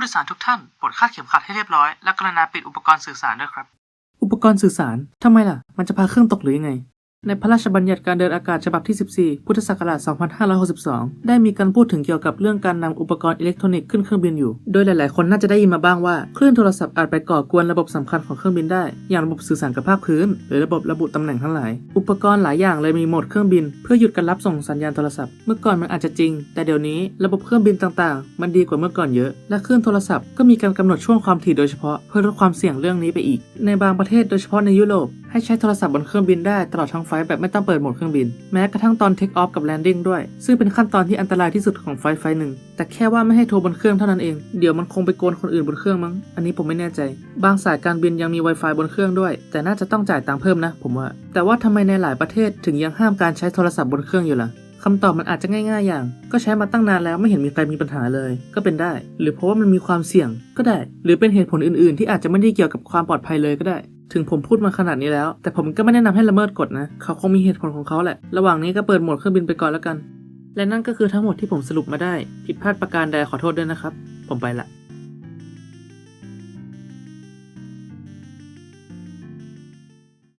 ผู้โดยสารทุกท่านปลดคาดเข็มขัดให้เรียบร้อยและกรุณาปิดอุปกรณ์สื่อสารด้วยครับ อุปกรณ์สื่อสารทำไมล่ะ มันจะพาเครื่องตกหรือยังไง ในพระราชบัญญัติการเดินอากาศฉบับที่ 14 พุทธศักราช 2562 ได้มีการพูดถึงเกี่ยวกับเรื่องการนำอุปกรณ์อิเล็กทรอนิกส์ขึ้นเครื่องบินอยู่ โดยหลายๆ คนน่าจะได้ยินมาบ้างว่า คลื่นโทรศัพท์อาจไปก่อกวนระบบสำคัญของเครื่องบินได้ อย่างระบบสื่อสารกับภาคพื้น หรือระบบระบุตำแหน่งทั้งหลาย อุปกรณ์หลายอย่างเลยมีโหมดเครื่องบิน เพื่อหยุดการรับส่งสัญญาณโทรศัพท์ เมื่อก่อนมันอาจจะจริง แต่เดี๋ยวนี้ระบบเครื่องบินต่าง ๆ มันดีกว่าเมื่อก่อนเยอะ และคลื่นโทรศัพท์ก็มีการกำหนดช่วงความถี่โดยเฉพาะ เพื่อลดความเสี่ยงเรื่องนี้ไปอีก ในบางประเทศโดยเฉพาะในยุโรปให้ใช้โทรศัพท์บนเครื่องบินได้ตลอดทั้งไฟล์แบบไม่ต้องเปิดโหมดเครื่องบิน แม้กระทั่งตอนเทคออฟกับแลนดิ้งด้วย ซึ่งเป็นขั้นตอนที่อันตรายที่สุดของไฟล์ไฟล์หนึ่ง แต่แค่ว่าไม่ให้โทรบนเครื่องเท่านั้นเอง เดี๋ยวมันคงไปโกนคนอื่นบนเครื่องมั้ง อันนี้ผมไม่แน่ใจ บางสายการบินยังมี Wi-Fi บนเครื่องด้วย แต่น่าจะต้องจ่ายตังค์เพิ่มนะ ผมว่า แต่ว่าทำไมในหลายประเทศถึงยังห้ามการใช้โทรศัพท์บนเครื่องอยู่ล่ะคำตอบมันอาจจะง่ายๆอย่าง ก็ใช้มาตั้งนานแล้วไม่เห็นมีใครมีปัญหาเลย ก็เป็นได้ หรือเพราะว่ามันมีความเสี่ยงก็ได้ หรือเป็นเหตุผลอื่นๆ ที่อาจจะไม่ได้เกี่ยวกับความปลอดภัยเลยก็ได้ ถึงผมพูดมาขนาดนี้แล้ว แต่ผมก็ไม่แนะนำให้ละเมิดกฎนะ เขาคงมีเหตุผลของเขาแหละ ระหว่างนี้ก็เปิดโหมดเครื่องบินไปก่อนแล้วกัน และนั่นก็คือทั้งหมดที่ผมสรุปมาได้ ผิดพลาดประการใดขอโทษด้วยนะครับ ผมไปละ